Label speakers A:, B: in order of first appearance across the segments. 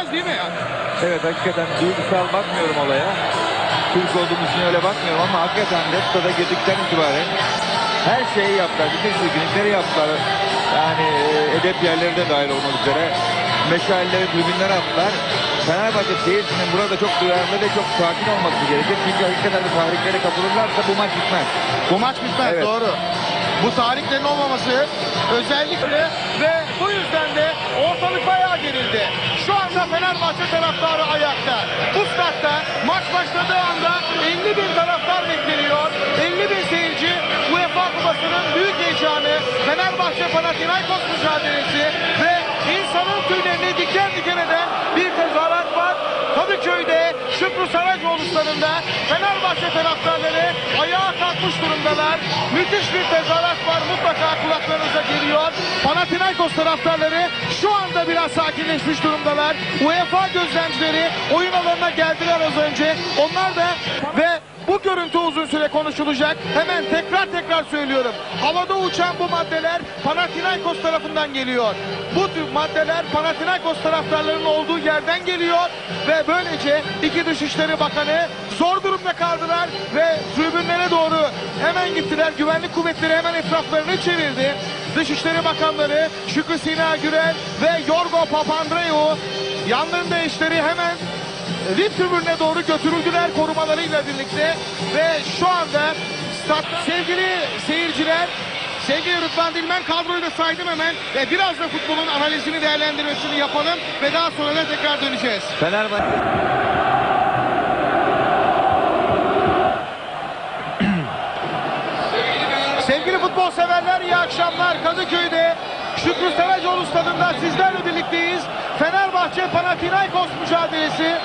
A: geçmez değil mi? Yani?
B: Evet hakikaten duygusal bakmıyorum olaya. Türk olduğumuz için öyle bakmıyorum ama hakikaten de stada girdikten itibaren her şeyi yaptılar. Bütün tribünleri yaptılar. Yani e, edep yerleri de dahil olmak üzere. Meşalleri tribünlere attılar. Fenerbahçe seyircisinin burada çok duyarlı ve çok sakin olması gerekir. Çünkü hakikaten de tarihlere kapılırlarsa bu maç bitmez.
A: Bu maç bitmez
B: Evet.
A: doğru. Bu tarihlerin olmaması özellikle ve bu yüzden de ortalık bayağı gerildi. Anda Fenerbahçe taraftarı ayakta. Bu statta maç başladığı anda 50 bin taraftar bekleniyor. 50 bin seyirci UEFA Kupası'nın büyük heyecanı Fenerbahçe Panathinaikos mücadelesi ve insanın tüylerini diken diken eden bir tezahürat var. Kadıköy'de Şükrü Saracoğlu stadında Fenerbahçe taraftarları ayağa kalkmış durumdalar. Müthiş bir tezahürat var mutlaka kulaklarınıza geliyor. Panathinaikos taraftarları şu anda biraz sakinleşmiş durumdalar. UEFA gözlemcileri oyun alanına geldiler az önce. Onlar da ve bu görüntü uzun süre konuşulacak. Hemen tekrar tekrar söylüyorum. Havada uçan bu maddeler Panathinaikos tarafından geliyor. Bu tür maddeler Panathinaikos taraftarlarının olduğu yerden geliyor ve böylece iki Dışişleri Bakanı zor durumda kaldılar ve tribünlere doğru hemen gittiler. Güvenlik kuvvetleri hemen etraflarını çevirdi. Dışişleri Bakanları Şükrü Sina Gürel ve Yorgo Papandreou yanlarında eşleri hemen Rip tribününe doğru götürüldüler korumalarıyla birlikte ve şu anda stat sevgili seyirciler Sevgili Rıdvan Dilmen kadroyu da saydım hemen ve biraz da futbolun analizini değerlendirmesini yapalım ve daha sonra da tekrar döneceğiz.
B: Fenerbahçe
A: Sevgili futbol severler iyi akşamlar Kadıköy'de Şükrü Saracoğlu stadında sizlerle birlikteyiz. Fenerbahçe Panathinaikos mücadelesi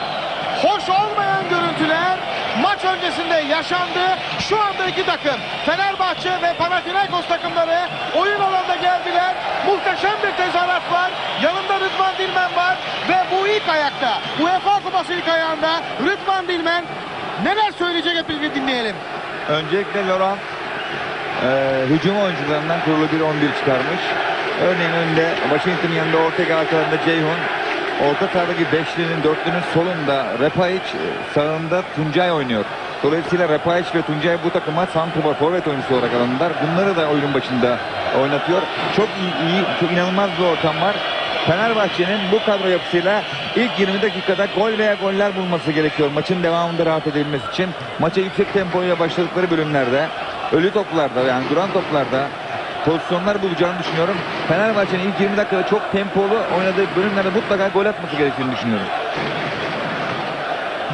A: hoş olmayan görüntüler maç öncesinde yaşandı. Şu anda iki takım Fenerbahçe ve Panathinaikos takımları oyun alanına geldiler. Muhteşem bir tezahürat var. Yanında Rıdvan Dilmen var ve bu ilk ayakta. UEFA Kupası ilk ayağında Rıdvan Dilmen neler söyleyecek hep birlikte dinleyelim.
B: öncelikle Laurent e, hücum oyuncularından kurulu bir 11 çıkarmış. Örneğin önde Washington'ın yanında Ortega arkalarında Ceyhun. Orta sahadaki beşlinin dörtlünün solunda Repayic sağında Tuncay oynuyor. Dolayısıyla Repayic ve Tuncay bu takıma santrfor forvet oyuncusu olarak alındılar. Bunları da oyunun başında oynatıyor. Çok iyi, iyi çok inanılmaz bir ortam var. Fenerbahçe'nin bu kadro yapısıyla ilk 20 dakikada gol veya goller bulması gerekiyor. Maçın devamında rahat edebilmesi için. Maça yüksek tempoyla başladıkları bölümlerde, ölü toplarda yani duran toplarda pozisyonlar bulacağını düşünüyorum. Fenerbahçe'nin ilk 20 dakikada çok tempolu oynadığı bölümlerde mutlaka gol atması gerektiğini düşünüyorum.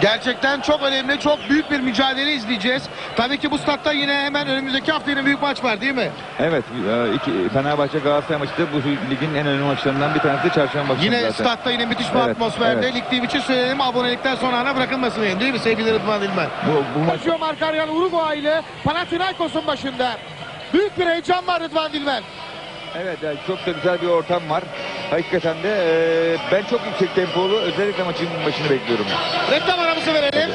A: Gerçekten çok önemli, çok büyük bir mücadele izleyeceğiz. Tabii ki bu statta yine hemen önümüzdeki hafta yine büyük maç var değil mi?
B: Evet, e, iki, Fenerbahçe Galatasaray maçı da bu ligin en önemli maçlarından bir tanesi çarşamba akşamı
A: Yine
B: zaten.
A: statta yine müthiş bir
B: Evet,
A: atmosferde.
B: evet.
A: Lig TV için söyleyelim abonelikten sonra ana bırakılmasın diyeyim, değil mi sevgili Rıdvan Dilmen?
B: Bu, bu maç
A: Koşuyor Markaryan Uruguay ile Panathinaikos'un başında. Büyük bir heyecan var Rıdvan Dilmen.
B: Evet yani çok da güzel bir ortam var. Hakikaten de e, ben çok yüksek tempolu özellikle maçın başını bekliyorum.
A: Reklam aramızı verelim.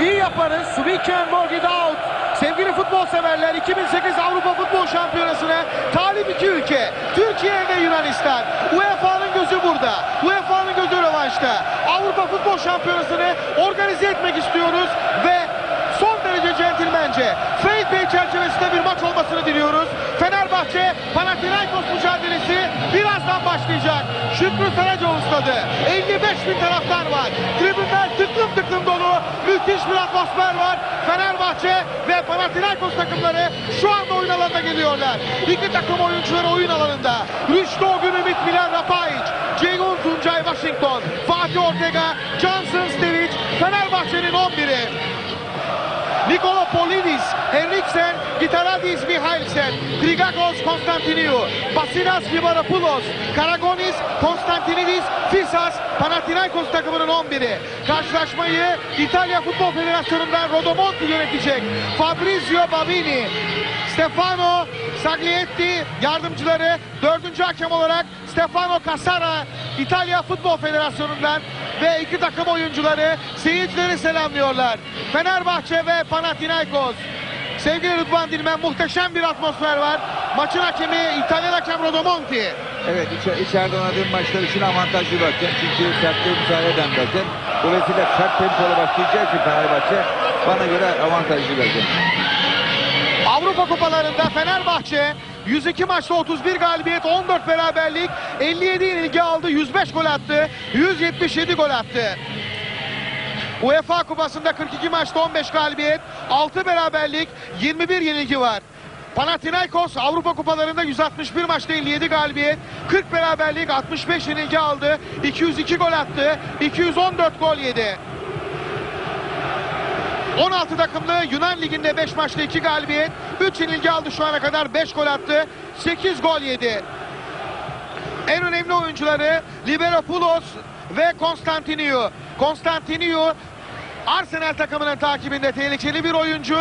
A: İyi yaparız. We can work it out. Sevgili futbol severler 2008 Avrupa Futbol Şampiyonası'na talip iki ülke. Türkiye ve Yunanistan. UEFA'nın gözü burada. UEFA'nın gözü rövanşta. Avrupa Futbol Şampiyonası'nı organize etmek istiyoruz ve son derece centilmence Fair Fenerbahçe Panathinaikos mücadelesi birazdan başlayacak. Şükrü Saracoğlu stadı. 55 bin taraftar var. Tribünler tıklım tıklım dolu. Müthiş bir atmosfer var. Fenerbahçe ve Panathinaikos takımları şu anda oyun alanına geliyorlar. İki takım oyuncuları oyun alanında. Rüştü Ogün Ümit Milan Rapayic. Ceyhun Tuncay Washington. Fatih Ortega. Johnson Stevic. Fenerbahçe'nin 11'i. Polidis, Henriksen, Gitaradis Mihailsen, Grigakos Konstantiniou, Basilas Givarapoulos, Karagonis, Konstantinidis, Fisas, Panathinaikos takımının 11'i. Karşılaşmayı İtalya Futbol Federasyonu'ndan Rodomonti yönetecek. Fabrizio Babini, Stefano Saglietti yardımcıları dördüncü hakem olarak Stefano Casara İtalya Futbol Federasyonu'ndan ve iki takım oyuncuları seyircileri selamlıyorlar. Fenerbahçe ve Panathinaikos. Sevgili Rıdvan Dilmen muhteşem bir atmosfer var. Maçın hakemi İtalyan hakem Rodomonti.
B: Evet içe, içeride oynadığım maçlar için avantajlı bir hakem. Çünkü sertliğe müsaade eden bir hakem. Dolayısıyla sert tempolu başlayacağı için Fenerbahçe bana göre avantajlı bir hakem.
A: Avrupa kupalarında Fenerbahçe 102 maçta 31 galibiyet, 14 beraberlik, 57 yenilgi aldı, 105 gol attı, 177 gol attı. UEFA kupasında 42 maçta 15 galibiyet, 6 beraberlik, 21 yenilgi var. Panathinaikos Avrupa kupalarında 161 maçta 57 galibiyet, 40 beraberlik, 65 yenilgi aldı, 202 gol attı, 214 gol yedi. 16 takımlı Yunan Ligi'nde 5 maçta 2 galibiyet, 3 yenilgi aldı şu ana kadar 5 gol attı, 8 gol yedi. En önemli oyuncuları Liberopoulos ve Konstantiniou. Konstantiniou Arsenal takımının takibinde tehlikeli bir oyuncu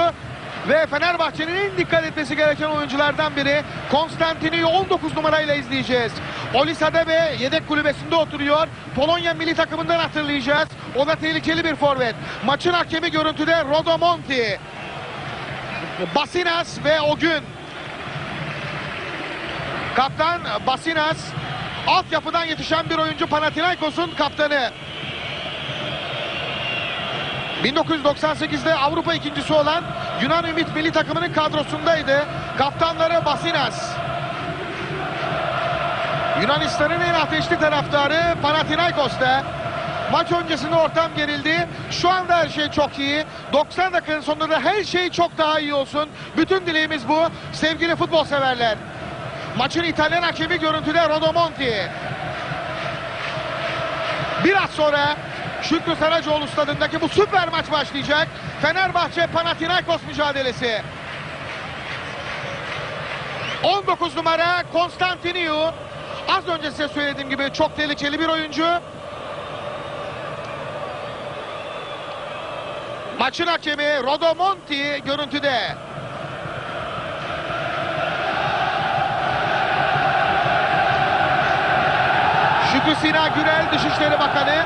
A: ve Fenerbahçe'nin en dikkat etmesi gereken oyunculardan biri Konstantiniou 19 numarayla izleyeceğiz. Olisa'da ve yedek kulübesinde oturuyor. Polonya milli takımından hatırlayacağız. O da tehlikeli bir forvet. Maçın hakemi görüntüde Rodomonti. Basinas ve Ogün. Kaptan Basinas altyapıdan yetişen bir oyuncu Panathinaikos'un kaptanı. 1998'de Avrupa ikincisi olan Yunan Ümit milli takımının kadrosundaydı. Kaptanları Basinas. Yunanistan'ın en ateşli taraftarı Panathinaikos'ta. Maç öncesinde ortam gerildi. Şu anda her şey çok iyi. 90 dakikanın sonunda her şey çok daha iyi olsun. Bütün dileğimiz bu. Sevgili futbol severler. Maçın İtalyan hakemi görüntüde Rodomonti. Biraz sonra Şükrü Saracoğlu stadındaki bu süper maç başlayacak. Fenerbahçe Panathinaikos mücadelesi. 19 numara Konstantiniou. Az önce size söylediğim gibi çok tehlikeli bir oyuncu. Maçın hakemi Rodomonti görüntüde. Şükrü Sina Gürel Dışişleri Bakanı.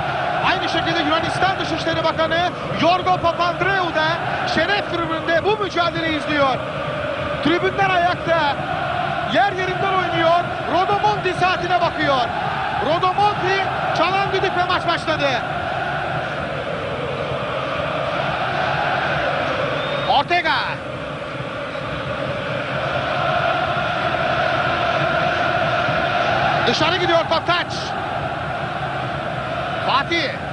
A: Aynı şekilde Yunanistan Dışişleri Bakanı Yorgo Papandreou da şeref tribününde bu mücadeleyi izliyor. Tribünler ayakta. Yer yerinden oynuyor. Rodomonti saatine bakıyor. Rodomonti çalan düdük ve maç başladı. Ortega. Dışarı gidiyor top taç. Fatih.